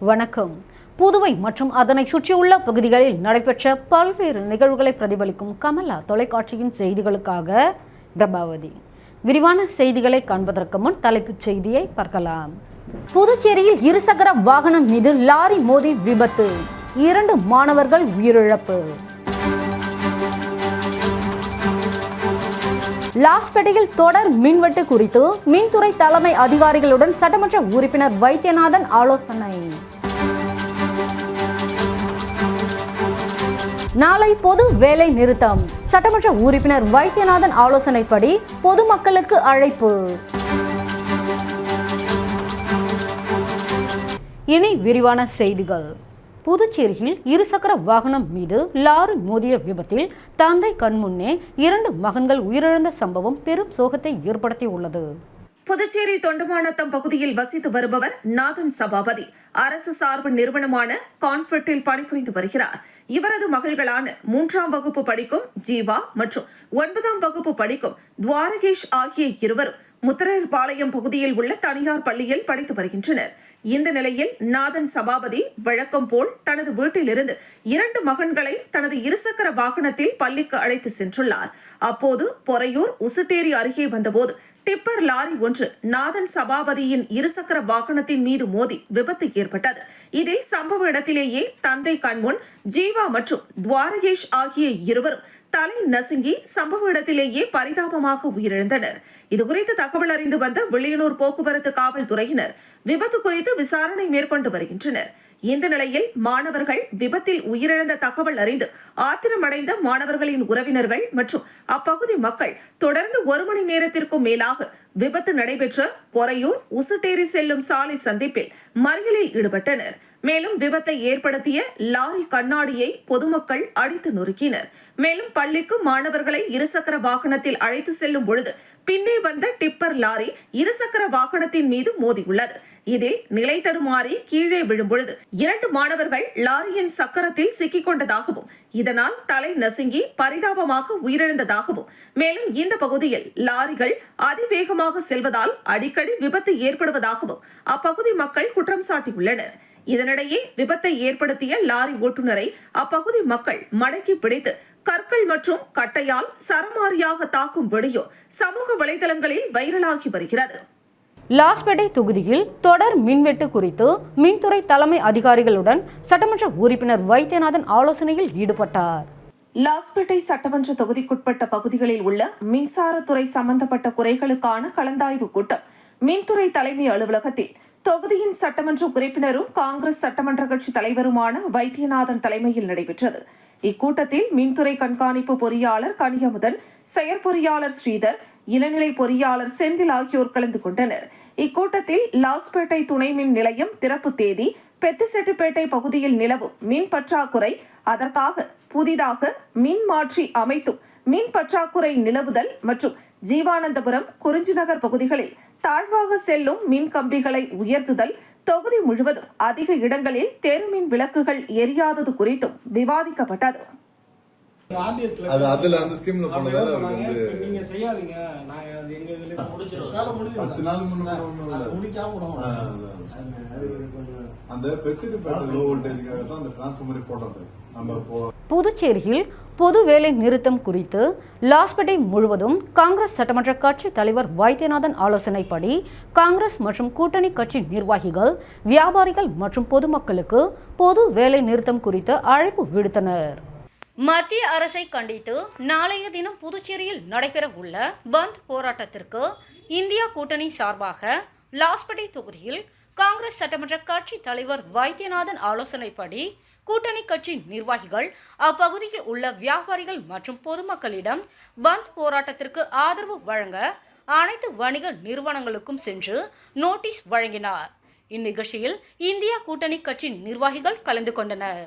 வணக்கம். புதுவை மற்றும் அதனை சுற்றியுள்ள பகுதிகளில் நடைபெற்ற பல்வேறு நிகழ்வுகளை பிரதிபலிக்கும் கமலா தொலைக்காட்சியின் செய்திகளுக்காக பிரபாவதி. விரிவான செய்திகளை காண்பதற்கு முன் தலைப்புச் செய்தியை பார்க்கலாம். புதுச்சேரியில் இருசக்கர வாகனம் மீது லாரி மோதி விபத்து. இரண்டு மாணவர்கள் உயிரிழப்பு. லாஸ்பேட்டையில் தொடர் மின்வெட்டு குறித்து மின்துறை தலைமை அதிகாரிகளுடன் சட்டமன்ற உறுப்பினர் வைத்தியநாதன் ஆலோசனை. நாளை பொது வேலை நிறுத்தம். சட்டமன்ற உறுப்பினர் வைத்தியநாதன் ஆலோசனைப்படி பொதுமக்களுக்கு அழைப்பு. இனி விரிவான செய்திகள். புதுச்சேரியில் இருசக்கர வாகனம் மீது லாரி மோதிய விபத்தில் தந்தை கண்முன்னே இரண்டு மகன்கள் உயிரிழந்த சம்பவம் பெரும் சோகத்தை ஏற்படுத்தியுள்ளது. புதுச்சேரி தொண்டமானத்தம் பகுதியில் வசித்து வருபவர் நாதன் சபாபதி. அரசு சார்பு நிறுவனமான கான்ஃபர்ட்டில் பணிபுரிந்து வருகிறார். இவரது மகள்களான மூன்றாம் வகுப்பு படிக்கும் ஜீவா மற்றும் ஒன்பதாம் வகுப்பு படிக்கும் துவாரகேஷ் ஆகிய இருவரும் முத்திரையர்பாளையம் பகுதியில் உள்ள தனியார் பள்ளியில் படித்து வருகின்றனர். இந்த நிலையில் நாதன் சபாபதி வழக்கம் போல் தனது வீட்டிலிருந்து இரண்டு மகன்களை தனது இருசக்கர வாகனத்தில் பள்ளிக்கு அழைத்து சென்றுள்ளார். அப்போது பொறையூர் உசுட்டேரி அருகே வந்தபோது டிப்பர் லாரி ஒன்று நாதன் சபாபதியின் இருசக்கர வாகனத்தின் மீது மோதி விபத்து ஏற்பட்டது. இதில் சம்பவ இடத்திலேயே தந்தை கண்முன் ஜீவா மற்றும் துவாரகேஷ் ஆகிய இருவரும் தலை நசுங்கி சம்பவ இடத்திலேயே பரிதாபமாக உயிரிழந்தனர். இதுகுறித்து தகவல் அறிந்து வந்த வில்லியனூர் போக்குவரத்து காவல்துறையினர் விபத்து குறித்து விசாரணை மேற்கொண்டு வருகின்றனர். இந்த நிலையில் மாணவர்கள் விபத்தில் உயிரிழந்த தகவல் அறிந்து ஆத்திரமடைந்த மாணவர்களின் உறவினர்கள் மற்றும் அப்பகுதி மக்கள் தொடர்ந்து ஒரு மணி நேரத்திற்கும் மேலாக விபத்து நடைபெற்ற பொறையூர் உசுட்டேரி செல்லும் சாலை சந்திப்பில் மறியலில் ஈடுபட்டனர். மேலும் விபத்தை ஏற்படுத்திய லாரி கண்ணாடியை பொதுமக்கள் அடித்து நொறுக்கினர். மேலும் பள்ளிக்கு மாணவர்களை இருசக்கர வாகனத்தில் அழைத்து செல்லும் பொழுது பின்னே வந்த டிப்பர் லாரி இருசக்கர வாகனத்தின் மீது மோதியுள்ளது. இதில் நிலை தடுமாறி கீழே விழும்பொழுது இரண்டு மாணவர்கள் லாரியின் சக்கரத்தில் சிக்கிக் கொண்டதாகவும் இதனால் தலை நசுங்கி பரிதாபமாக உயிரிழந்ததாகவும் மேலும் இந்த பகுதியில் லாரிகள் அதிவேகமாக செல்வதால் அடிக்கடி விபத்து ஏற்படுவதாகவும் அப்பகுதி மக்கள் குற்றம் சாட்டியுள்ளனர். இதனிடையே விபத்தை ஏற்படுத்திய லாரி ஓட்டுநரை அப்பகுதி மக்கள் மடக்கி பிடித்து கற்கள் மற்றும் கட்டையால் சரமாரியாக தாக்கும் வீடியோ சமூக வலைதளங்களில் வைரலாகி வருகிறது. லாஸ்பேட்டை தொகுதியில் தொடர் மின்வெட்டு குறித்து மின்துறை தலைமை அதிகாரிகளுடன் சட்டமன்ற உறுப்பினர் வைத்தியநாதன் ஆலோசனையில் ஈடுபட்டார். லாஸ்பேட்டை சட்டமன்ற தொகுதிக்குட்பட்ட பகுதிகளில் உள்ள மின்சாரத்துறை சம்பந்தப்பட்ட குறைகளுக்கான கலந்தாய்வு கூட்டம் மின்துறை தலைமை அலுவலகத்தில் தொகுதியின் சட்டமன்ற உறுப்பினரும் காங்கிரஸ் சட்டமன்ற கட்சி தலைவருமான வைத்தியநாதன் தலைமையில் நடைபெற்றது. இக்கூட்டத்தில் மின்துறை கண்காணிப்பு பொறியாளர் கனியமுதன் செயற்பொறியாளர் ஸ்ரீதர் இளநிலை பொறியாளர் செந்தில் ஆகியோர் கலந்து கொண்டனர். இக்கூட்டத்தில் லாஸ்பேட்டை துணை மின் நிலையம் திறப்பு தேதி பெத்துசெட்டுப்பேட்டை பகுதியில் நிலவும் மின் பற்றாக்குறை அதற்காக புதிதாக மின் மாற்றி அமைத்தும் மின் பற்றாக்குறை நிலவுதல் மற்றும் ஜீவானந்தபுரம் குறிஞ்சிநகர் பகுதிகளில் தாழ்வாக செல்லும் மின் கம்பிகளை உயர்த்துதல் தொகுதி முழுவதும் அதிக இடங்களில் தெருமின் விளக்குகள் எரியாதது குறித்தும் விவாதிக்கப்பட்டது. அது அதுல அந்த ஸ்கீம்ல அப்ப போனதால வேலை அவருக்கு சொன்னாங்க, வந்து நீங்க செய்யாதீங்க நாங்க அது எங்க இதுல முடிச்சிருவோம். வேலை முடிஞ்சிடும். பத்து நாள் முன்ன சார், ஒண்ணும் இல்ல. அதை முடிக்காம விடணும். ஆ, அதான். அது கொஞ்சம் அந்த பெட்சிட்டு லோ வோல்டேஜ்க்காக தான் அந்த டிரான்ஸ்ஃபார்மரே போட்டோம் சார் நம்ம இப்போ புதுச்சேரியில் பொது வேலை நிறுத்தம் குறித்து லாஸ்பேட்டை முழுவதும் காங்கிரஸ் சட்டமன்ற கட்சி தலைவர் வைத்தியநாதன் ஆலோசனைப்படி காங்கிரஸ் மற்றும் கூட்டணி கட்சி நிர்வாகிகள் வியாபாரிகள் மற்றும் பொதுமக்களுக்கு பொது வேலை நிறுத்தம் குறித்து அழைப்பு விடுத்தனர் மத்திய அரசை கண்டித்து நாளைய தினம் புதுச்சேரியில் நடைபெற உள்ள பந்த் போராட்டத்திற்கு இந்தியா கூட்டணி சார்பாக லாஸ்பேட்டை தொகுதியில் காங்கிரஸ் சட்டமன்ற கட்சி தலைவர் வைத்தியநாதன் ஆலோசனைப்படி கூட்டணி கட்சி நிர்வாகிகள் அப்பகுதியில் உள்ள வியாபாரிகள் மற்றும் பொதுமக்களிடம் பந்த் போராட்டத்திற்கு ஆதரவு வழங்க அனைத்து வணிக நிறுவனங்களுக்கும் சென்று நோட்டீஸ் வழங்கினார். இந்நிகழ்ச்சியில் இந்தியா கூட்டணி கட்சி நிர்வாகிகள் கலந்து கொண்டனர்.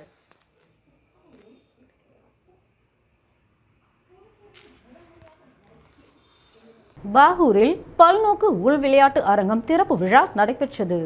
பாகூரில் பல்நோக்கு உள் விளையாட்டு அரங்கம் திறப்பு விழா நடைபெற்றது.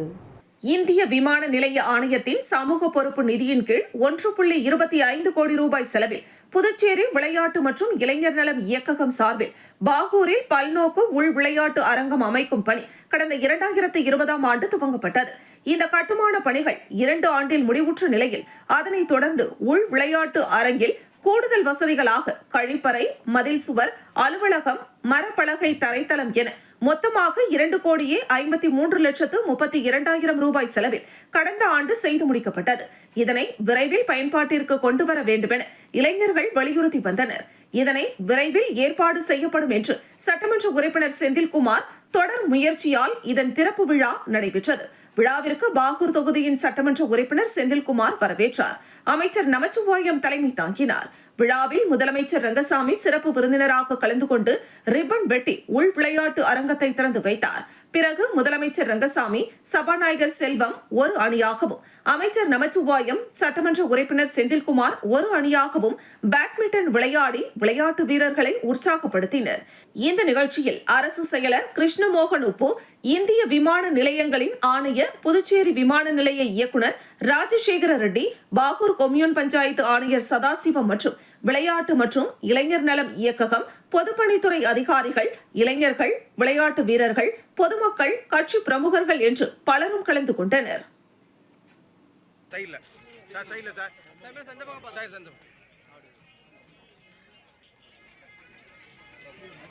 இந்திய விமான நிலைய ஆணையத்தின் சமூக பொறுப்பு நிதியின் கீழ் ஒன்று புள்ளி இருபத்தி ஐந்து கோடி ரூபாய் செலவில் புதுச்சேரி விளையாட்டு மற்றும் இளைஞர் நலம் இயக்ககம் சார்பில் பாகூரில் பல்நோக்கு உள் விளையாட்டு அரங்கம் அமைக்கும் பணி கடந்த இரண்டாயிரத்து இருபதாம் ஆண்டு துவங்கப்பட்டது. இந்த கட்டுமான பணிகள் இரண்டு ஆண்டில் முடிவுற்ற நிலையில் அதனைத் தொடர்ந்து உள் விளையாட்டு அரங்கில் கூடுதல் வசதிகளாக கழிப்பறை மதில் சுவர் அலுவலகம் மரப்பலகை தரைத்தளம் என மொத்தமாக இரண்டு கோடியே ஐம்பத்தி மூன்று லட்சத்து முப்பத்தி இரண்டாயிரம் ரூபாய் செலவில் கடந்த ஆண்டு செய்து முடிக்கப்பட்டது. இதனை விரைவில் பயன்பாட்டிற்கு கொண்டு வர வேண்டுமென இளைஞர்கள் வலியுறுத்தி வந்தனர். இதனை விரைவில் ஏற்பாடு செய்யப்படும் என்று சட்டமன்ற உறுப்பினர் செந்தில்குமார் தொடர் முயற்சியால் இதன் திறப்பு விழா நடைபெற்றது. விழாவிற்கு பாகூர் தொகுதியின் சட்டமன்ற உறுப்பினர் செந்தில்குமார் வரவேற்றார். அமைச்சர் நமச்சிவாயம் தலைமை தாங்கினார். விழாவில் முதலமைச்சர் ரங்கசாமி சிறப்பு விருந்தினராக கலந்து கொண்டு ரிப்பன் வெட்டி உள் விளையாட்டு அரங்கத்தை திறந்து வைத்தார். பிறகு முதலமைச்சர் ரங்கசாமி சபாநாயகர் செல்வம் ஒரு அணியாகவும் அமைச்சர் நமச்சிவாயம் சட்டமன்ற உறுப்பினர் செந்தில்குமார் ஒரு அணியாகவும் பேட்மிண்டன் விளையாடி விளையாட்டு வீரர்களை உற்சாகப்படுத்தினர். இந்த நிகழ்ச்சியில் அரசு செயலர் கிருஷ்ண கிருஷ்ணமோகன் உப்பு இந்திய விமான நிலையங்களின் ஆணைய புதுச்சேரி விமான நிலைய இயக்குனர் ராஜசேகர ரெட்டி பாகூர் கொம்யூன் பஞ்சாயத்து ஆணையர் சதாசிவம் மற்றும் விளையாட்டு மற்றும் இளைஞர் நலம் இயக்ககம் பொதுப்பணித்துறை அதிகாரிகள் இளைஞர்கள் விளையாட்டு வீரர்கள் பொதுமக்கள் கட்சி பிரமுகர்கள் என்று பலரும் கலந்து கொண்டனர்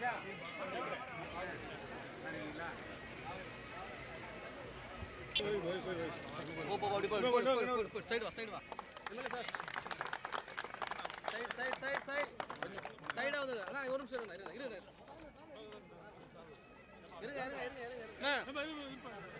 Yeah. சைடு வா சைடு வா இல்லை sir side side side side சைடாக வந்து அண்ணா ஒரு நிமிஷம் இருங்க இருங்க இருங்க இருங்க இருங்க இருங்க இருங்க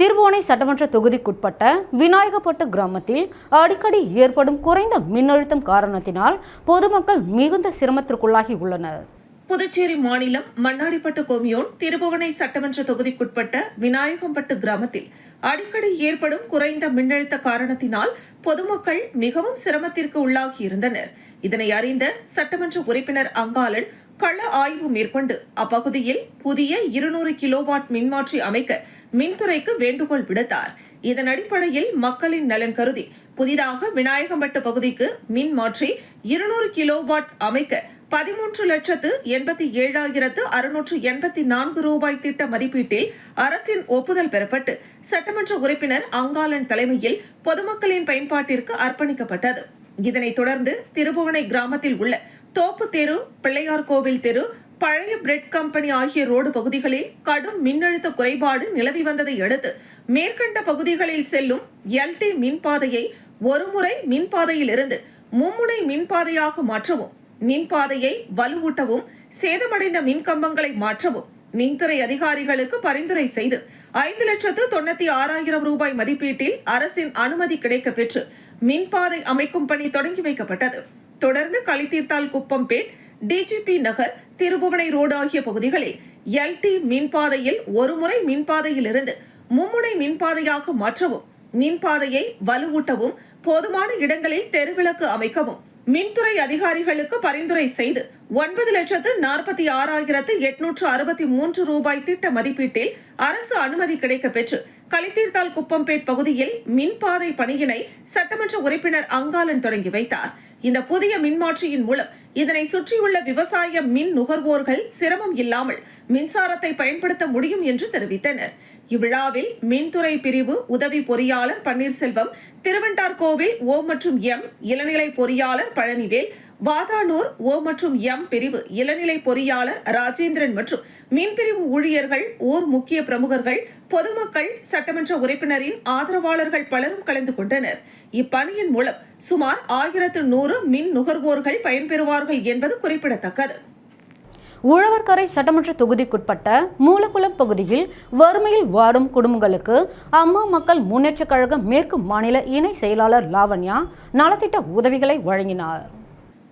திருவோணை சட்டமன்ற தொகுதிக்குட்பட்ட விநாயகப்பட்டு கிராமத்தில் அடிக்கடி ஏற்படும் குறைந்த மின்னழுத்தம் காரணத்தினால் பொதுமக்கள் மிகுந்த சிரமத்திற்குள்ளாகி உள்ளனர். புதுச்சேரி மாநிலம் மண்ணாடிப்பட்டு கோமியோன் திருபுவனை சட்டமன்ற தொகுதிக்குட்பட்ட விநாயகம்பட்டு கிராமத்தில் அடிக்கடி ஏற்படும் குறைந்த மின்னழுத்த காரணத்தினால் பொதுமக்கள் மிகவும் சிரமத்திற்கு உள்ளாகி இருந்தனர். இதனை அறிந்த சட்டமன்ற உறுப்பினர் அங்காளன் கள ஆய்வு மேற்கொண்டு அப்பகுதியில் புதிய இருநூறு கிலோவாட் மின்மாற்றி அமைக்க மின்துறைக்கு வேண்டுகோள் விடுத்தார். இதன் அடிப்படையில் மக்களின் நலன் கருதி புதிதாக விநாயகம்பட்டு பகுதிக்கு மின் மாற்றி இருநூறு கிலோவாட் அமைக்க பதிமூன்று லட்சத்து எண்பத்தி ஏழாயிரத்து அறுநூற்று எண்பத்தி நான்கு ரூபாய் திட்ட மதிப்பீட்டில் அரசின் ஒப்புதல் பெறப்பட்டு சட்டமன்ற உறுப்பினர் அங்காளன் தலைமையில் பொதுமக்களின் பயன்பாட்டிற்கு அர்ப்பணிக்கப்பட்டது. இதனைத் தொடர்ந்து திருபுவனை கிராமத்தில் உள்ள தோப்பு தெரு பிள்ளையார் கோவில் தெரு பழைய பிரெட் கம்பெனி ஆகிய ரோடு பகுதிகளில் கடும் மின்னழுத்த குறைபாடு நிலவி வந்ததை அடுத்து மேற்கண்ட பகுதிகளில் செல்லும் எல்டி மின்பாதையை ஒருமுறை மின்பாதையிலிருந்து மும்முனை மின்பாதையாக மாற்றவும் மின்பாதையை வலுவூட்டவும் சேதமடைந்த மின்கம்பங்களை மாற்றவும் மின்துறை அதிகாரிகளுக்கு பரிந்துரை செய்து ஐந்து லட்சத்து தொண்ணூத்தி ஆறாயிரம் ரூபாய் மதிப்பீட்டில் அரசின் அனுமதி கிடைக்கப் பெற்று மின்பாதை அமைக்கும் பணி தொடங்கி வைக்கப்பட்டது. தொடர்ந்து களித்தீர்த்தால் குப்பம்பேட் டிஜிபி நகர் திருபுவனை ரோடு ஆகிய பகுதிகளில் எல்டி மின்பாதையில் ஒருமுறை மின்பாதையிலிருந்து மும்முனை மின்பாதையாக மாற்றவும் மின்பாதையை வலுவூட்டவும் போதுமான இடங்களில் தெருவிளக்கு அமைக்கவும் மின்துறை அதிகாரிகளுக்கு பரிந்துரை செய்து ஒன்பது லட்சத்து நாற்பத்தி ஆறாயிரத்து எட்நூற்று அறுபத்தி மூன்று ரூபாய் திட்ட மதிப்பீட்டில் அரசு அனுமதி கிடைக்கப் பெற்று களித்தீர்த்தால் குப்பம்பேட் பகுதியில் மின்பாதை பணியினை சட்டமன்ற உறுப்பினர் அங்காளன் தொடங்கி வைத்தார். இந்த புதிய மின்மாற்றியின் மூலம் இதனை சுற்றியுள்ள விவசாய மின் நுகர்வோர்கள் சிரமம் இல்லாமல் மின்சாரத்தை பயன்படுத்த முடியும் என்று தெரிவித்தனர். இவ்விழாவில் மின்துறை பிரிவு உதவி பொறியாளர் பன்னீர்செல்வம் திருவெண்டார் கோவில் ஓ மற்றும் எம் இளநிலை பொறியாளர் பழனிவேல் வாதானூர் ஓ மற்றும் எம் பிரிவு இளநிலை பொறியாளர் ராஜேந்திரன் மற்றும் மின்பிரிவு ஊழியர்கள் ஊர் முக்கிய பிரமுகர்கள் பொதுமக்கள் சட்டமன்ற உறுப்பினரின் ஆதரவாளர்கள் பலரும் கலந்து கொண்டனர். இப்பணியின் மூலம் சுமார் ஆயிரத்து நூறு மின் நுகர்வோர்கள் பயன்பெறுவார்கள் என்பது குறிப்பிடத்தக்கது. உழவர்கரை சட்டமன்ற தொகுதிக்குட்பட்ட மூலக்குளம் பகுதியில் வறுமையில் வாடும் குடும்பங்களுக்கு அம்மா மக்கள் முன்னேற்றக் கழக மேற்கு மாநில இணை செயலாளர் லாவண்யா நலத்திட்ட உதவிகளை வழங்கினார்.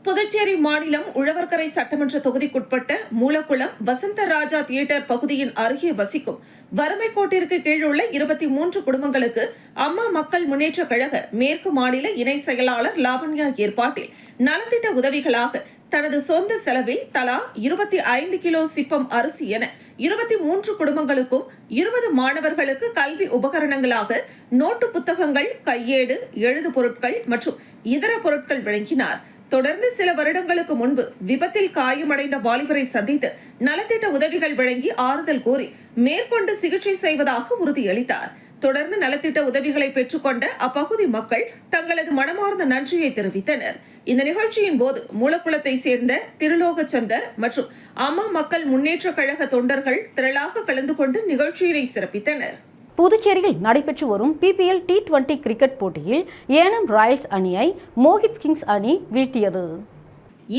புதுச்சேரி மாநிலம் உழவர்கரை சட்டமன்ற தொகுதிக்குட்பட்ட மூலக்குளம் வசந்தராஜா தியேட்டர் பகுதியின் அருகே வசிக்கும் வறுமை கோட்டிற்கு கீழுள்ள இருபத்தி மூன்று குடும்பங்களுக்கு அம்மா மக்கள் முன்னேற்ற கழக மேற்கு மாநில இணை செயலாளர் லாவண்யா ஏற்பாட்டில் நலத்திட்ட உதவிகளாக தனது சொந்த செலவில் தலா இருபத்தி ஐந்து கிலோ சிப்பம் அரிசி என இருபத்தி மூன்று குடும்பங்களுக்கும் இருபது மாணவர்களுக்கு கல்வி உபகரணங்களாக நோட்டு புத்தகங்கள் கையேடு எழுது பொருட்கள் மற்றும் இதர பொருட்கள் வழங்கினார். தொடர்ந்து சில வருடங்களுக்கு முன்பு விபத்தில் காயமடைந்த வாலிபரை சந்தித்து நலத்திட்ட உதவிகள் வழங்கி ஆறுதல் கூறி மேற்கொண்டு சிகிச்சை செய்வதாக உறுதியளித்தார். தொடர்ந்து நலத்திட்ட உதவிகளை பெற்றுக்கொண்ட அப்பகுதி மக்கள் தங்களது மனமார்ந்த நன்றியை தெரிவித்தனர். இந்த நிகழ்ச்சியின் போது மூலக்குளத்தை சேர்ந்த திருலோகச்சந்தர் மற்றும் அம்மா மக்கள் முன்னேற்ற கழக தொண்டர்கள் திரளாக கலந்து கொண்டு நிகழ்ச்சியினை சிறப்பித்தனர். புதுச்சேரியில் நடைபெற்று வரும் பிபிஎல் டி டுவெண்டி கிரிக்கெட் போட்டியில் ஏனம் ராயல்ஸ் அணியை மோஹித் கிங்ஸ் அணி வீழ்த்தியது.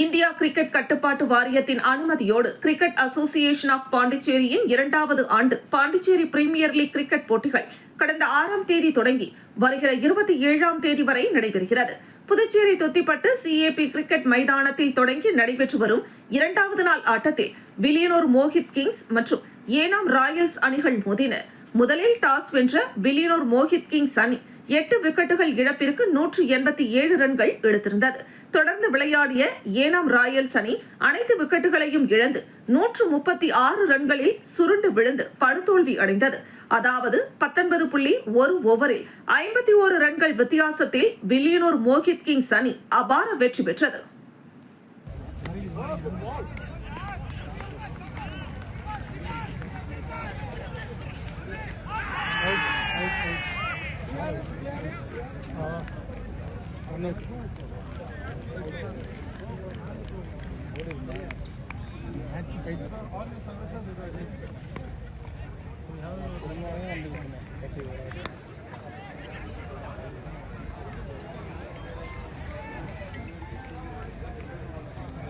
இந்தியா கிரிக்கெட் கட்டுப்பாட்டு வாரியத்தின் அனுமதியோடு கிரிக்கெட் அசோசியேஷன் ஆஃப் பாண்டிச்சேரியின் இரண்டாவது ஆண்டு பாண்டிச்சேரி பிரீமியர் லீக் கிரிக்கெட் போட்டிகள் கடந்த ஆறாம் தேதி தொடங்கி வருகிற இருபத்தி ஏழாம் தேதி வரை நடைபெறுகிறது. புதுச்சேரி தொத்திப்பட்டு சிஏபி கிரிக்கெட் மைதானத்தில் தொடங்கி நடைபெற்று வரும் இரண்டாவது நாள் ஆட்டத்தில் வில்லியனூர் மோஹித் கிங்ஸ் மற்றும் ஏனாம் ராயல்ஸ் அணிகள் மோதின முதலில் டாஸ் வென்ற பில்லியனோர் மோஹித் கிங்ஸ் அணி எட்டு விக்கெட்டுகள் இழப்பிற்கு நூற்று எண்பத்தி ஏழு ரன்கள் எடுத்திருந்தது. தொடர்ந்து விளையாடிய ஏனாம் ராயல்ஸ் அணி அனைத்து விக்கெட்டுகளையும் இழந்து நூற்று முப்பத்தி ஆறு ரன்களில் சுருண்டு விழுந்து படுதோல்வி அடைந்தது. அதாவது பத்தொன்பது புள்ளி ஒரு ஓவரில் ஐம்பத்தி ஓரு ரன்கள் வித்தியாசத்தில் வில்லியனூர் மோஹித் கிங்ஸ் அணி அபார வெற்றி பெற்றது.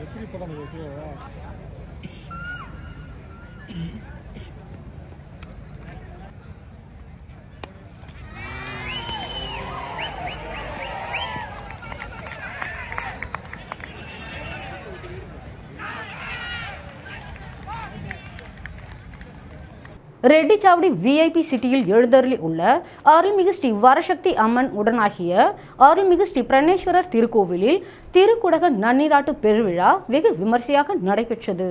எப்படி படம் இருக்கு ரெட்டிச்சாவடி விஐபி சிட்டியில் எழுந்தருளி உள்ள அருள்மிகு ஸ்ரீ வரசக்தி அம்மன் உடனாகிய அருள்மிகு ஸ்ரீ பிரணேஸ்வரர் திருக்கோவிலில் திருக்குடக நன்னீராட்டு பெருவிழா வெகு விமர்சையாக நடைபெற்றது.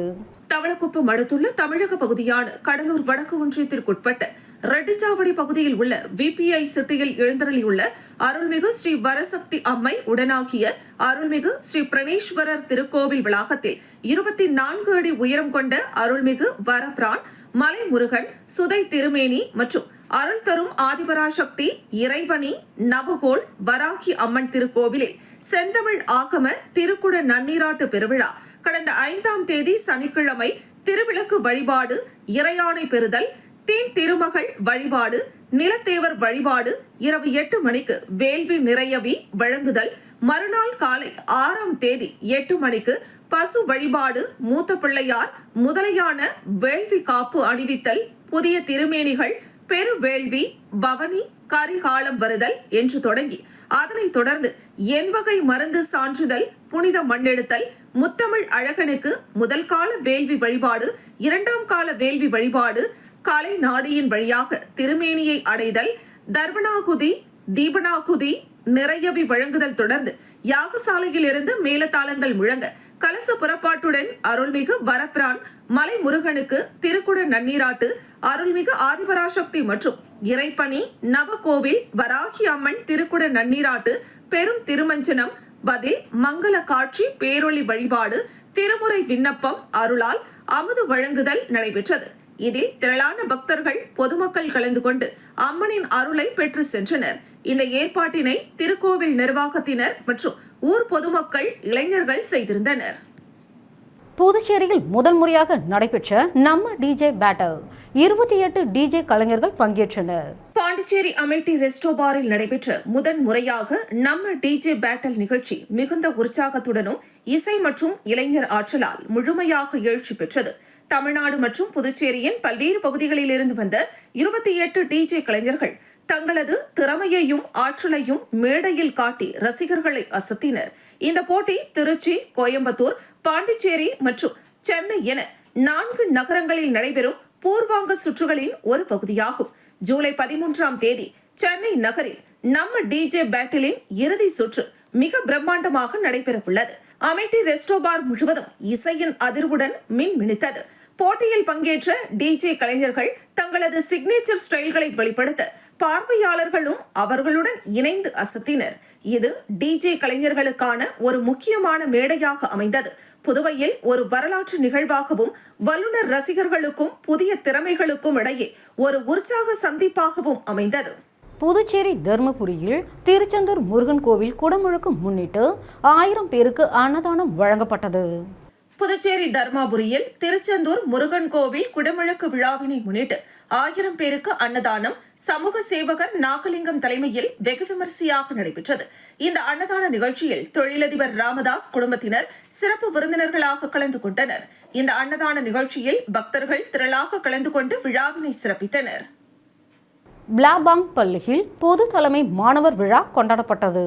தவளக்குப்பம் அடுத்துள்ள தமிழக பகுதியான கடலூர் வடக்கு ஒன்றியத்திற்குட்பட்ட ரெட்டிச்சாவடி பகுதியில் உள்ள விபிஐ சிட்டியில் எழுந்தருளியுள்ள அருள்மிகு ஸ்ரீ வரசக்தி அம்மை உடனாகிய அருள்மிகு ஸ்ரீ பிரணேஸ்வரர் திருக்கோவில் வளாகத்தில் இருபத்தி நான்கு அடி உயரம் கொண்ட அருள்மிகு வரபிரான் மலைமுருகன் சுதை திருமேனி மற்றும் அருள் தரும் ஆதிபராசக்தி இறைவனி நவகோள் வராகி அம்மன் திருக்கோவிலில் செந்தமிழ் ஆகம திருக்குட நன்னீராட்டு பெருவிழா கடந்த ஐந்தாம் தேதி சனிக்கிழமை திருவிளக்கு வழிபாடு இறையாணை பெறுதல் தீன் திருமகள் வழிபாடு நிலத்தேவர் வழிபாடு இரவு எட்டு மணிக்கு வேள்வி நிறையவி வழங்குதல். மறுநாள் காலை ஆறாம் தேதி எட்டு மணிக்கு பசு வழிபாடு மூத்த பிள்ளையார் முதலையான வேள்வி காப்பு அணிவித்தல் புதிய திருமேனிகள் பெருவேள்வி பவனி கரிகாலம் வருதல் என்று தொடங்கி அதனைத் தொடர்ந்து எண்வகை மருந்து சான்றிதழ் புனித மண்ணெடுத்தல் முத்தமிழ் அழகனுக்கு முதல் கால வேள்வி வழிபாடு இரண்டாம் கால வேள்வி வழிபாடு கலை நாடியின் வழியாக திருமேனியை அடைதல் தர்மனாகுதி தீபனாகுதி நிறையவி வழங்குதல் தொடர்ந்து யாகசாலையில் இருந்து மேலதாளங்கள் முழங்க கலச புறப்பாட்டுடன் அருள்மிகு வரப்பிரான் மலை முருகனுக்கு திருக்குட நன்னீராட்டு அருள்மிகு ஆதிபராசக்தி மற்றும் இறைப்பணி நவகோவில் வராகி அம்மன் திருக்குட நன்னீராட்டு பெரும் திருமஞ்சனம் பதில் மங்கள காட்சி பேரொளி வழிபாடு திருமுறை விண்ணப்பம் அருளால் அமுது வழங்குதல் நடைபெற்றது. இதில் திரளான பக்தர்கள் பொதுமக்கள் கலந்து கொண்டு அம்மனின் அருளை பெற்று சென்றனர். இந்த ஏற்பாட்டினை திருக்கோவில் நிர்வாகத்தினர் மற்றும் ஊர் பொதுமக்கள் இளைஞர்கள் செய்திருந்தனர். புதுச்சேரியில் முதல் முறையாக நடைபெற்ற நம்ம டிஜே பேட்டல் இருபத்தி எட்டு டிஜே கலைஞர்கள் பங்கேற்றனர். பாண்டி பாண்டிச்சேரி அமேட்டி ரெஸ்டோ பாரில் நடைபெற்ற முதன் முறையாக நம்ம டிஜே பேட்டல் நிகழ்ச்சி மிகுந்த உற்சாகத்துடனும் இசை மற்றும் இளைஞர் ஆற்றலால் முழுமையாக எழுச்சி பெற்றது. தமிழ்நாடு மற்றும் புதுச்சேரியின் பல்வேறு பகுதிகளில் இருந்து வந்த இருபத்தி எட்டு டிஜே கலைஞர்கள் தங்களது திறமையையும் ஆற்றலையும் மேடையில் காட்டி ரசிகர்களை அசத்தினர். இந்த போட்டி திருச்சி கோயம்புத்தூர் பாண்டிச்சேரி மற்றும் சென்னை என நான்கு நகரங்களில் நடைபெறும் பூர்வாங்க சுற்றுகளின் ஒரு பகுதியாகும். ஜூலை பதிமூன்றாம் தேதி சென்னை நகரில் நம்ம டிஜே பேட்டிலின் இறுதி சுற்று மிக பிரம்மாண்டமாக நடைபெறவுள்ளது. அமேட்டி ரெஸ்டோ பார் முழுவதும் இசையின் அதிர்வுடன் மின் மினித்தது போட்டியில் பங்கேற்ற டிஜே கலைஞர்கள் தங்களது சிக்னேச்சர் ஸ்டைல்களை வெளிப்படுத்த பார்வையாளர்களும் அவர்களுடன் இணைந்து அசத்தினர். இது டிஜே கலைஞர்களுக்கான ஒரு முக்கியமான மேடையாக அமைந்தது. புதுவையில் ஒரு வரலாற்று நிகழ்வாகவும் வல்லுநர் ரசிகர்களுக்கும் புதிய திறமைகளுக்கும் இடையே ஒரு உற்சாக சந்திப்பாகவும் அமைந்தது. புதுச்சேரி தர்மபுரியில் திருச்செந்தூர் முருகன் கோவில் குடமுழுக்கு முன்னிட்டு ஆயிரம் பேருக்கு அன்னதானம் வழங்கப்பட்டது. புதுச்சேரி தர்மாபுரியில் திருச்செந்தூர் முருகன் கோவில் குடமுழக்கு விழாவினை முன்னிட்டு ஆயிரம் பேருக்கு அன்னதானம் சமூக சேவகர் நாகலிங்கம் தலைமையில் வெகு விமரிசையாக நடைபெற்றது. இந்த அன்னதான நிகழ்ச்சியில் தொழிலதிபர் ராமதாஸ் குடும்பத்தினர் சிறப்பு விருந்தினர்களாக கலந்து கொண்டனர். இந்த அன்னதான நிகழ்ச்சியில் பக்தர்கள் திரளாக கலந்து கொண்டு விழாவினை சிறப்பித்தனர். பிளாபாங் பள்ளியில் பொது தலைமை மாணவர் விழா கொண்டாடப்பட்டது.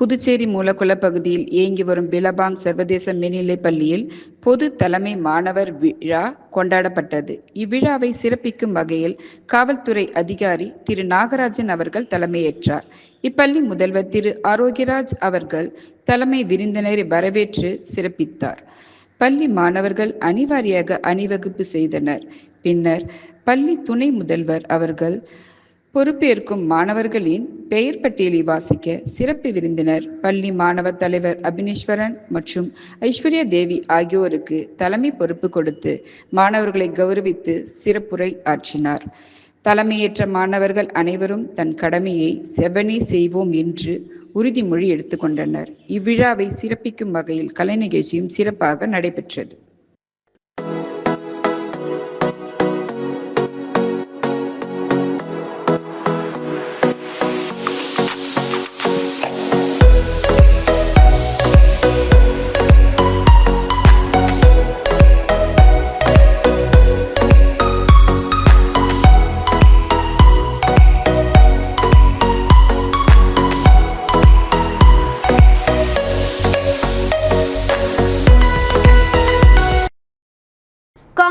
புதுச்சேரி மூலக்குள பகுதியில் இயங்கி வரும் பிலபாங் சர்வதேச மேல்நிலைப் பள்ளியில் பொது தலைமை மாணவர் விழா கொண்டாடப்பட்டது. இவ்விழாவை சிறப்பிக்கும் வகையில் காவல்துறை அதிகாரி திரு. நாகராஜன் அவர்கள் தலைமையேற்றார். இப்பள்ளி முதல்வர் திரு. ஆரோக்கியராஜ் அவர்கள் தலைமை விருந்தினரை வரவேற்று சிறப்பித்தார். பள்ளி மாணவர்கள் அனிவாரியாக அணிவகுப்பு செய்தனர். பின்னர் பள்ளி துணை முதல்வர் அவர்கள் பொறுப்பேற்கும் மாணவர்களின் பெயர் பட்டியலை வாசிக்க சிறப்பு விருந்தினர் பள்ளி மாணவ தலைவர் அபினேஸ்வரன் மற்றும் ஐஸ்வர்யா தேவி ஆகியோருக்கு தலைமை பொறுப்பு கொடுத்து மாணவர்களை கௌரவித்து சிறப்புரை ஆற்றினார். தலைமையேற்ற மாணவர்கள் அனைவரும் தன் கடமையை செவனே செய்வோம் என்று உறுதிமொழி எடுத்துக்கொண்டனர் இவ்விழாவை சிறப்பிக்கும் வகையில் கலை நிகழ்ச்சியும் சிறப்பாக நடைபெற்றது.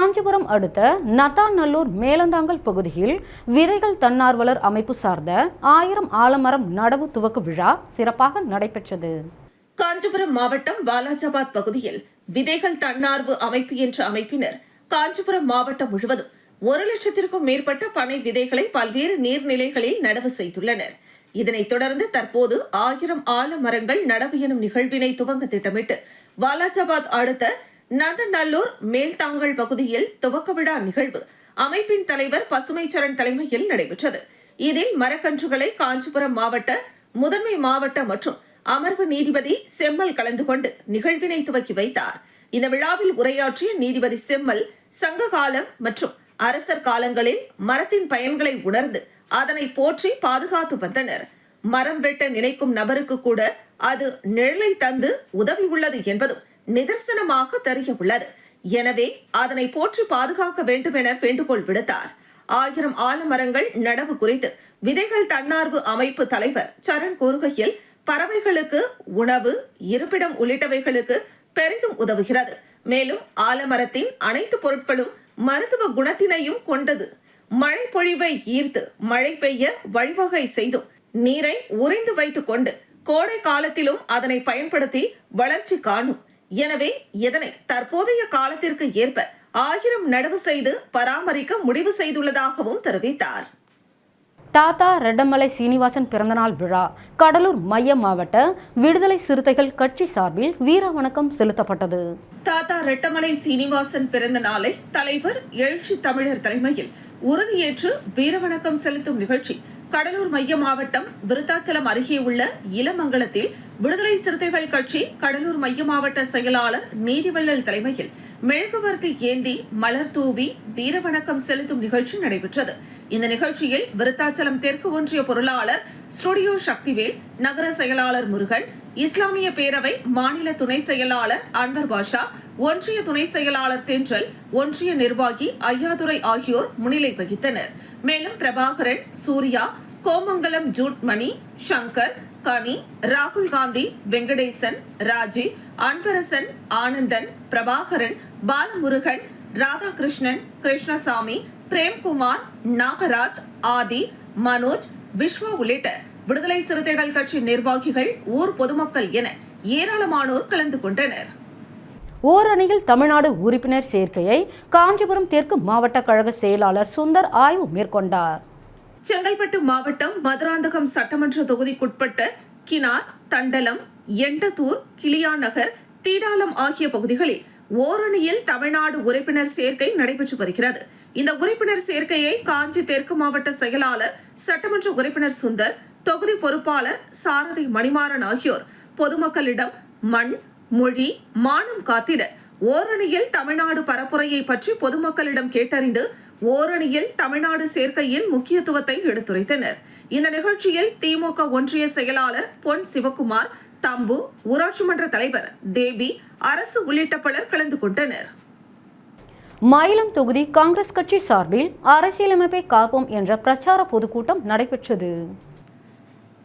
காஞ்சிபுரம் அடுத்த நத்தாநல்லூர் மேலந்தாங்கல் பகுதியில் விதைகள் தன்னார்வலர் அமைப்பு சார்ந்த ஆயிரம் ஆலமரம் நடவு துவக்க விழா சிறப்பாக நடைபெற்றது. காஞ்சிபுரம் மாவட்டம் வாலாஜாபாத் பகுதியில் விதைகள் தன்னார்வு அமைப்பு என்ற அமைப்பினர் காஞ்சிபுரம் மாவட்டம் முழுவதும் ஒரு லட்சத்திற்கும் மேற்பட்ட பனை விதைகளை பல்வேறு நீர்நிலைகளில் நடவு செய்துள்ளனர். இதனைத் தொடர்ந்து தற்போது ஆயிரம் ஆலமரங்கள் நடவு எனும் நிகழ்வினை துவங்க திட்டமிட்டு வாலாஜாபாத் அடுத்த நந்தநல்லூர் மேல்தாங்கல் பகுதியில் துவக்க விழா நிகழ்வு. அமைப்பின் தலைவர் பசுமைச்சரன் தலைமையில் நடைபெற்றது. இதில் மரக்கன்றுகளை காஞ்சிபுரம் மாவட்ட முதன்மை மாவட்ட மற்றும் அமர்வு நீதிபதி செம்மல் கலந்து கொண்டு நிகழ்வினை துவக்கி வைத்தார். இந்த விழாவில் உரையாற்றிய நீதிபதி செம்மல் சங்க காலம் மற்றும் அரசர் காலங்களில் மரத்தின் பயன்களை உணர்ந்து அதனை போற்றி பாதுகாத்து வந்தனர். மரம் வெட்ட நினைக்கும் நபருக்கு கூட அது நிழலை தந்து உதவி உள்ளது என்பதும் நிதர்சனமாக தெரிய உள்ளது எனவே அதனை போற்றி பாதுகாக்க வேண்டும் என வேண்டுகோள் விடுத்தார். ஆயிரம் ஆலமரங்கள் நடவு குறித்து விதைகள் தன்னார்வ அமைப்பு தலைவர் சரண் கூறுகையில் பறவைகளுக்கு உணவு இருப்பிடம் உள்ளிட்டவைகளுக்கு பெரிதும் உதவுகிறது. மேலும் ஆலமரத்தின் அனைத்து பொருட்களும் மருத்துவ குணத்தினையும் கொண்டது. மழை பொழிவை ஈர்த்து மழை பெய்ய வழிவகை செய்தும் நீரை உறைந்து வைத்துக் கொண்டு கோடை காலத்திலும் அதனை பயன்படுத்தி வளர்ச்சி காணும். எனவே இதனை தற்போதைய காலத்திற்கு ஏற்ப ஆயிரம் நடவு செய்து பராமரிக்க முடிவு செய்துள்ளதாகவும் தெரிவித்தார். தாத்தா ரெட்டமலை சீனிவாசன் பிறந்தநாள் விழா கடலூர் மைய மாவட்ட விடுதலை சிறுத்தைகள் கட்சி சார்பில் வீர வணக்கம் செலுத்தப்பட்டது. தாத்தா ரெட்டமலை சீனிவாசன் பிறந்த நாளை தலைவர் எழுச்சி தமிழர் தலைமையில் உறுதியேற்று வீரவணக்கம் செலுத்தும் நிகழ்ச்சி கடலூர் மைய மாவட்டம் விருத்தாச்சலம் அருகே உள்ள இளமங்கலத்தில் விடுதலை சிறுத்தைகள் கட்சி கடலூர் மைய மாவட்ட செயலாளர் நீதிவள்ளல் தலைமையில் மெழுகுவர்த்தி ஏந்தி மலர் தூவி வீரவணக்கம் செலுத்தும் நிகழ்ச்சி நடைபெற்றது. இந்த நிகழ்ச்சியில் விருத்தாச்சலம் தெற்கு ஒன்றிய பொருளாளர் ஸ்டுடியோ சக்திவேல் நகர செயலாளர் முருகன் இஸ்லாமிய பேரவை மாநில துணை செயலாளர் அன்வர் பாஷா ஒன்றிய துணை செயலாளர் தென்றல் ஒன்றிய நிர்வாகி ஐயாதுரை ஆகியோர் முன்னிலை வகித்தனர். மேலும் பிரபாகரன் சூர்யா கோமங்கலம் ஜூட்மணி சங்கர் கனி ராகுல் காந்தி வெங்கடேசன் ராஜி அன்பரசன் ஆனந்தன் பிரபாகரன் பாலமுருகன் ராதாகிருஷ்ணன் கிருஷ்ணசாமி பிரேம்குமார் நாகராஜ் ஆதி மனோஜ் விஸ்வா உள்ளிட்ட விடுதலை சிறுத்தைகள் கட்சி நிர்வாகிகள் ஊர் பொதுமக்கள் என ஏராளமானோர் கலந்து கொண்டனர். ஓரணியில் தமிழ்நாடு உறுப்பினர் சேர்க்கையை காஞ்சிபுரம் தெற்கு மாவட்ட கழக செயலாளர் சுந்தர் ஆய்வு மேற்கொண்டார். செங்கல்பட்டு மாவட்டம் மதுராந்தகம் சட்டமன்ற தொகுதிக்குட்பட்ட கினார் தண்டலம் எண்டத்தூர் கிளியாநகர் தீடாலம் ஆகிய பகுதிகளில் ஓரணியில் தமிழ்நாடு உறுப்பினர் சேர்க்கை நடைபெற்று வருகிறது. இந்த உறுப்பினர் சேர்க்கையை காஞ்சி தெற்கு மாவட்ட செயலாளர் சட்டமன்ற உறுப்பினர் சுந்தர் தொகுதி பொறுப்பாளர் சாரதி மணிமாறன் ஆகியோர் பொதுமக்களிடம் மண் மொழி மானம் காத்திட ஓரணியில் தமிழ்நாடு பரப்புரையை பற்றி பொதுமக்களிடம் கேட்டறிந்து ஓரணியில் தமிழ்நாடு சேர்க்கையின் முக்கியத்துவத்தை எடுத்துரைத்தனர். இந்த நிகழ்ச்சியில் திமுக ஒன்றிய செயலாளர் பொன் சிவகுமார் தம்பு ஊராட்சி மன்ற தலைவர் தேவி அரசு உள்ளிட்ட பலர் கலந்து கொண்டனர். மயிலம் தொகுதி காங்கிரஸ் கட்சி சார்பில் அரசியலமைப்பை காப்போம் என்ற பிரச்சார பொதுக்கூட்டம் நடைபெற்றது.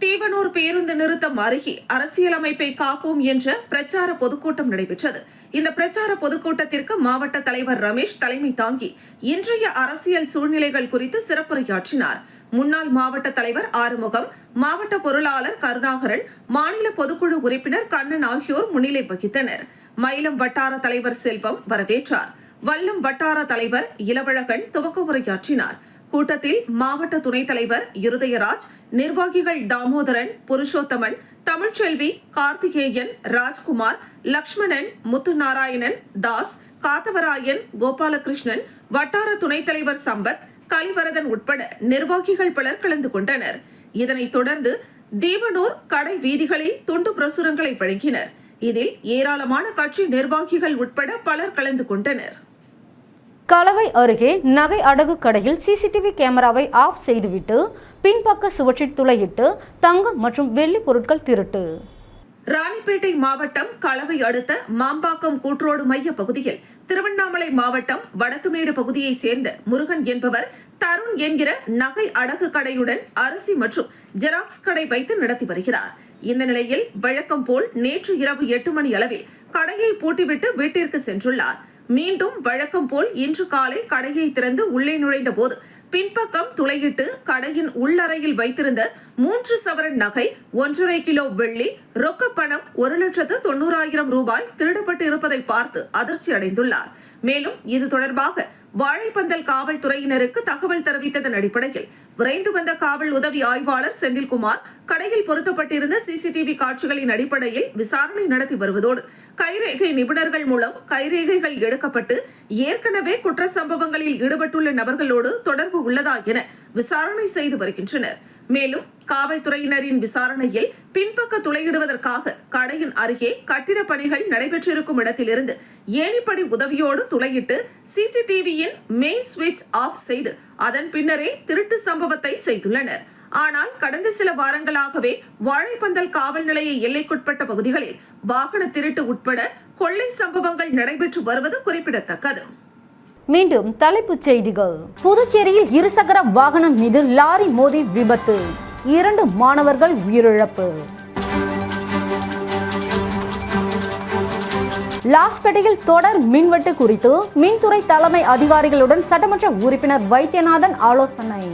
தீவனூர் பேருந்து நிறுத்தம் அருகே அரசியலமைப்பை காப்போம் என்ற பிரச்சார பொதுக்கூட்டம் நடைபெற்றது. இந்த பிரச்சார பொதுக்கூட்டத்திற்கு மாவட்ட தலைவர் ரமேஷ் தலைமை தாங்கி இன்றைய அரசியல் சூழ்நிலைகள் குறித்து சிறப்புரையாற்றினார். முன்னாள் மாவட்ட தலைவர் ஆறுமுகம் மாவட்ட பொருளாளர் கருணாகரன் மாநில பொதுக்குழு உறுப்பினர் கண்ணன் ஆகியோர் முன்னிலை வகித்தனர். மயிலம் வட்டார தலைவர் செல்வம் வரவேற்றார். வல்லம் வட்டார தலைவர் இளவழகன் துவக்க உரையாற்றினார். கூட்டத்தில் மாவட்ட துணைத் தலைவர் இருதயராஜ் நிர்வாகிகள் தாமோதரன் புருஷோத்தமன் தமிழ்ச்செல்வி கார்த்திகேயன் ராஜ்குமார் லக்ஷ்மணன் முத்துநாராயணன் தாஸ் காத்தவராயன் கோபாலகிருஷ்ணன் வட்டார துணைத் தலைவர் சம்பத் கலிவரதன் உட்பட நிர்வாகிகள் பலர் கலந்து கொண்டனர். இதனைத் தொடர்ந்து தீவனூர் கடை வீதிகளில் துண்டு பிரசுரங்களை வழங்கினர். இதில் ஏராளமான கட்சி நிர்வாகிகள் உட்பட பலர் கலந்து கொண்டனர். கலவை அருகே நகை அடகு கடையில் சிசிடிவி கேமராவை ஆஃப் செய்துவிட்டு பின்பக்க சுவற்றில் துளையிட்டு தங்கம் மற்றும் வெள்ளி பொருட்கள் திருட்டு. ராணிப்பேட்டை மாவட்டம் களவை அடுத்த மாம்பாக்கம் கூட்டுரோடு மைய பகுதியில் திருவண்ணாமலை மாவட்டம் வடக்குமேடு பகுதியைச் சேர்ந்த முருகன் என்பவர் தருண் என்கிற நகை அடகு கடையுடன் அரிசி மற்றும் ஜெராக்ஸ் கடை வைத்து நடத்தி வருகிறார். இந்த நிலையில் வழக்கம் போல் நேற்று இரவு எட்டு மணி அளவில் கடையை பூட்டிவிட்டு வீட்டிற்கு சென்றுள்ளார். மீண்டும் வழக்கம் போல் இன்று காலை கடையை திறந்து உள்ளே நுழைந்த போது பின்பக்கம் துளையிட்டு கடையின் உள்ளறையில் வைத்திருந்த மூன்று சவரன் நகை ஒன்றரை கிலோ வெள்ளி ரொக்க பணம் ஒரு லட்சத்து தொண்ணூறாயிரம் ரூபாய் திருடப்பட்டு இருப்பதை பார்த்து அதிர்ச்சி அடைந்துள்ளார் மேலும் இது தொடர்பாக வாழைப்பந்தல் காவல்துறையினருக்கு தகவல் தெரிவித்ததன் அடிப்படையில் விரைந்து வந்த காவல் உதவி ஆய்வாளர் செந்தில்குமார் கடையில் பொருத்தப்பட்டிருந்த சிசிடிவி காட்சிகளின் அடிப்படையில் விசாரணை நடத்தி வருவதோடு கைரேகை நிபுணர்கள் மூலம் கைரேகைகள் எடுக்கப்பட்டு ஏற்கனவே குற்ற சம்பவங்களில் ஈடுபட்டுள்ள நபர்களோடு தொடர்பு உள்ளதா என விசாரணை செய்து வருகின்றனர். மேலும் காவல்துறையினரின் விசாரணையில் பின்பக்க துளையிடுவதற்காக கடையின் அருகே கட்டிட பணிகள் நடைபெற்றிருக்கும் இடத்திலிருந்து ஏணிப்படி உதவியோடு துளையிட்டு சிசிடிவியின் மெயின் சுவிட்ச் ஆஃப் செய்து அதன் பின்னரே திருட்டு சம்பவத்தை செய்துள்ளனர். ஆனால் கடந்த சில வாரங்களாகவே வாழைப்பந்தல் காவல் நிலைய எல்லைக்குட்பட்ட பகுதிகளில் வாகன திருட்டு உட்பட கொள்ளை சம்பவங்கள் நடைபெற்று வருவது குறிப்பிடத்தக்கது. மீண்டும் தலைப்புச் செய்திகள். புதுச்சேரியில் இருசக்கர வாகனம் மீது லாரி மோதி விபத்து. இரண்டு மாணவர்கள் உயிரிழப்பு. லாஸ்பேட்டையில் தொடர் மின்வெட்டு குறித்து மின்துறை தலைமை அதிகாரிகளுடன் சட்டமன்ற உறுப்பினர் வைத்தியநாதன் ஆலோசனை.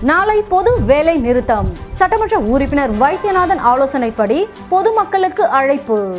நாளை பொது வேலை நிறுத்தம். சட்டமன்ற உறுப்பினர் வைத்தியநாதன் ஆலோசனைப்படி பொதுமக்களுக்கு அழைப்பு.